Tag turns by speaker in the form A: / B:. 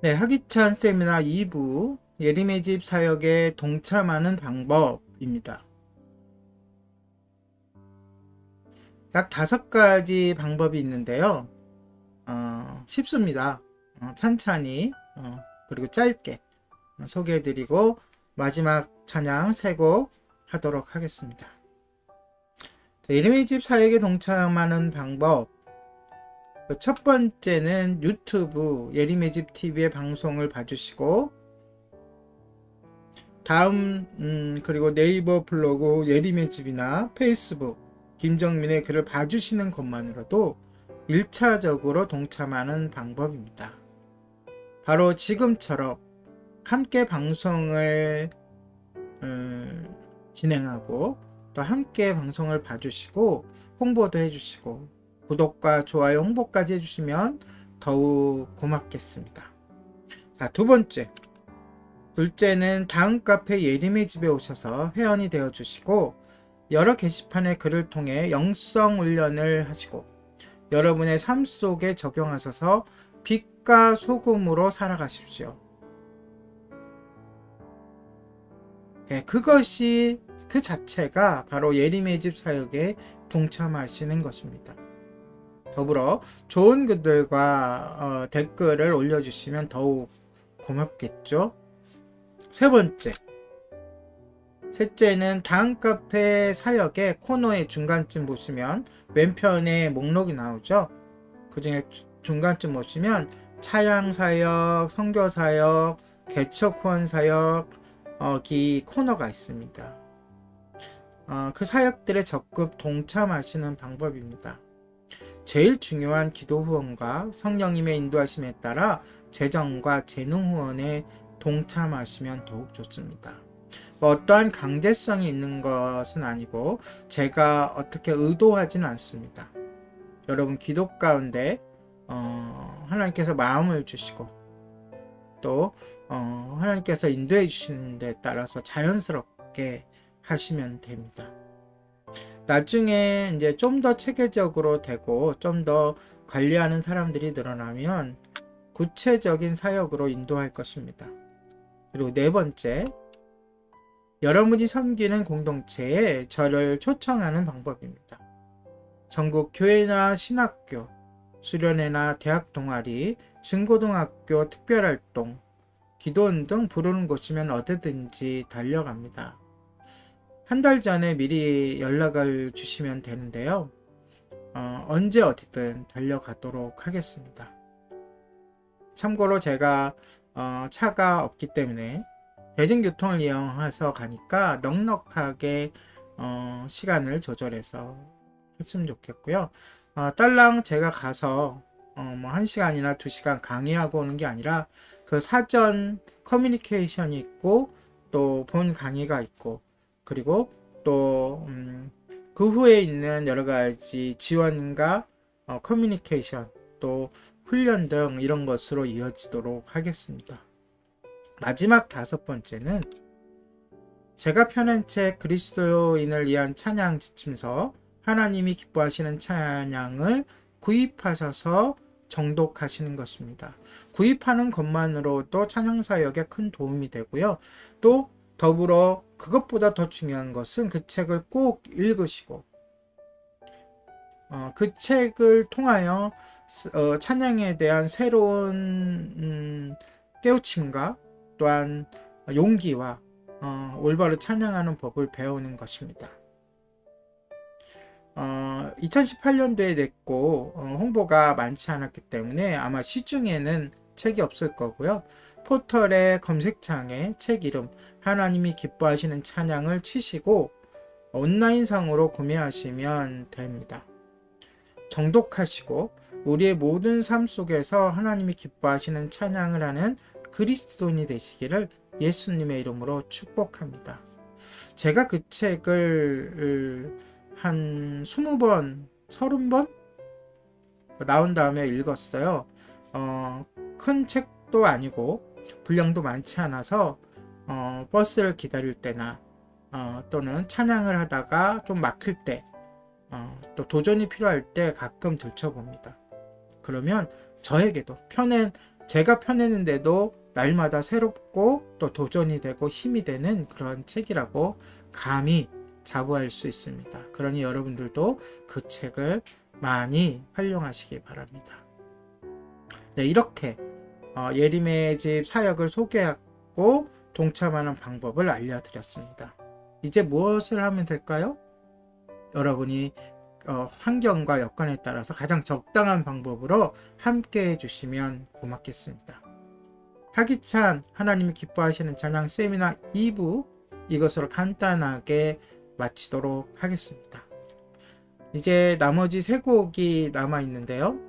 A: 네, 하기찬 세미나 2부 예림의 집 사역에 동참하는 방법입니다. 약 다섯 가지 방법이 있는데요. 어, 쉽습니다. 어, 찬찬히 어, 그리고 짧게 어, 소개해드리고 마지막 찬양 세 곡 하도록 하겠습니다. 자, 예림의 집 사역에 동참하는 방법 그 첫 번째는 유튜브 예림의 집 TV의 방송을 봐주시고 다음 음, 그리고 네이버 블로그 예림의 집이나 페이스북 김정민의 글을 봐주시는 것만으로도 1차적으로 동참하는 방법입니다. 바로 지금처럼 함께 방송을 음, 진행하고 또 함께 방송을 봐주시고 홍보도 해주시고 구독과 좋아요, 홍보까지 해주시면 더욱 고맙겠습니다. 자, 두 번째. 둘째는 다음 카페 예림의 집에 오셔서 회원이 되어 주시고 여러 게시판의 글을 통해 영성 훈련을 하시고 여러분의 삶 속에 적용하셔서 빛과 소금으로 살아가십시오. 네, 그것이 그 자체가 바로 예림의 집 사역에 동참하시는 것입니다. 더불어 좋은 글들과 어, 댓글을 올려주시면 더욱 고맙겠죠. 세 번째. 셋째는 다음 카페 사역의 코너의 중간쯤 보시면 왼편에 목록이 나오죠. 그 중에 중간쯤 보시면 차양 사역, 선교 사역, 개척 후원 사역, 어, 이 코너가 있습니다. 어, 그 사역들에 적극 동참하시는 방법입니다. 제일 중요한 기도 후원과 성령님의 인도하심에 따라 재정과 재능 후원에 동참하시면 더욱 좋습니다. 뭐 어떠한 강제성이 있는 것은 아니고 제가 어떻게 의도하진 않습니다. 여러분 기도 가운데 어, 하나님께서 마음을 주시고 또 어, 하나님께서 인도해 주시는 데 따라서 자연스럽게 하시면 됩니다. 나중에 이제 좀 더 체계적으로 되고 좀 더 관리하는 사람들이 늘어나면 구체적인 사역으로 인도할 것입니다. 그리고 네 번째, 여러분이 섬기는 공동체에 저를 초청하는 방법입니다. 전국 교회나 신학교, 수련회나 대학 동아리, 중고등학교 특별활동, 기도원 등 부르는 곳이면 어디든지 달려갑니다. 한 달 전에 미리 연락을 주시면 되는데요. 어, 언제 어디든 달려가도록 하겠습니다. 참고로 제가 어, 차가 없기 때문에 대중교통을 이용해서 가니까 넉넉하게 어, 시간을 조절해서 했으면 좋겠고요. 어, 딸랑 제가 가서 어, 뭐 1시간이나 2시간 강의하고 오는 게 아니라 그 사전 커뮤니케이션이 있고 또 본 강의가 있고 그리고 또 음, 그 후에 있는 여러 가지 지원과 어, 커뮤니케이션 또 훈련 등 이런 것으로 이어지도록 하겠습니다. 마지막 다섯 번째는 제가 펴낸 책 그리스도인을 위한 찬양 지침서 하나님이 기뻐하시는 찬양을 구입하셔서 정독하시는 것입니다. 구입하는 것만으로도 찬양 사역에 큰 도움이 되고요. 또 더불어 그것보다 더 중요한 것은 그 책을 꼭 읽으시고 어, 그 책을 통하여 어, 찬양에 대한 새로운 음, 깨우침과 또한 용기와 어, 올바로 찬양하는 법을 배우는 것입니다. 어, 2018년도에 냈고 어, 홍보가 많지 않았기 때문에 아마 시중에는 책이 없을 거고요. 포털의 검색창에 책 이름 하나님이 기뻐하시는 찬양을 치시고 온라인상으로 구매하시면 됩니다. 정독하시고 우리의 모든 삶 속에서 하나님이 기뻐하시는 찬양을 하는 그리스도인이 되시기를 예수님의 이름으로 축복합니다. 제가 그 책을 한 20번, 30번 나온 다음에 읽었어요. 어, 큰 책도 아니고 분량도 많지 않아서 어, 버스를 기다릴 때나 어, 또는 찬양을 하다가 좀 막힐 때, 어, 또 도전이 필요할 때 가끔 들춰봅니다. 그러면 저에게도 펴낸 제가 펴내는데도 날마다 새롭고 또 도전이 되고 힘이 되는 그런 책이라고 감히 자부할 수 있습니다. 그러니 여러분들도 그 책을 많이 활용하시기 바랍니다. 네, 이렇게 어, 예림의 집 사역을 소개하고 동참하는 방법을 알려드렸습니다. 이제 무엇을 하면 될까요? 여러분이 어, 환경과 여건에 따라서 가장 적당한 방법으로 함께 해주시면 고맙겠습니다. 하기찬 하나님이 기뻐하시는 찬양 세미나 2부 이것으로 간단하게 마치도록 하겠습니다. 이제 나머지 세 곡이 남아 있는데요.